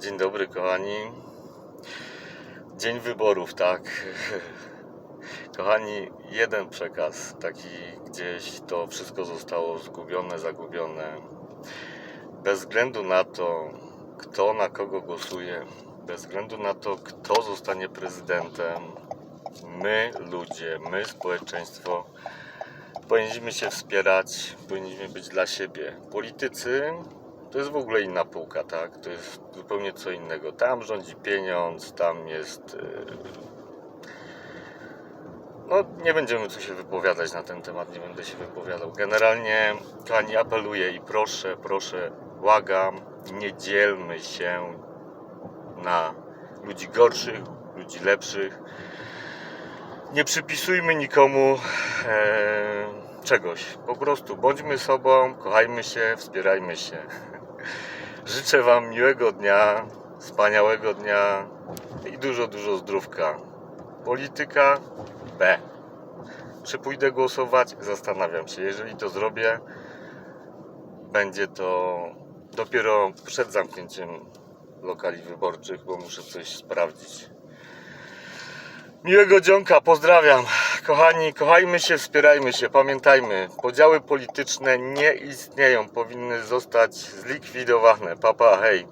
Dzień dobry, kochani. Dzień wyborów, tak. Kochani, jeden przekaz, taki gdzieś to wszystko zostało zgubione, zagubione. Bez względu na to, kto na kogo głosuje, bez względu na to, kto zostanie prezydentem, my, ludzie, my, społeczeństwo, powinniśmy się wspierać, powinniśmy być dla siebie. Politycy to jest w ogóle inna półka, tak? To jest zupełnie co innego. Tam rządzi pieniądz, tam jest. yy, No, nie będziemy tu się wypowiadać na ten temat, nie będę się wypowiadał. Generalnie, kochani, apeluję i proszę, proszę, błagam, nie dzielmy się na ludzi gorszych, ludzi lepszych. Nie przypisujmy nikomu e, czegoś. Po prostu bądźmy sobą, kochajmy się, wspierajmy się. Życzę Wam miłego dnia, wspaniałego dnia i dużo, dużo zdrówka. Polityka B. Czy pójdę głosować? Zastanawiam się. Jeżeli to zrobię, będzie to dopiero przed zamknięciem lokali wyborczych, bo muszę coś sprawdzić. Miłego dzionka, pozdrawiam. Kochani, kochajmy się, wspierajmy się, pamiętajmy, podziały polityczne nie istnieją, powinny zostać zlikwidowane. Papa, hej.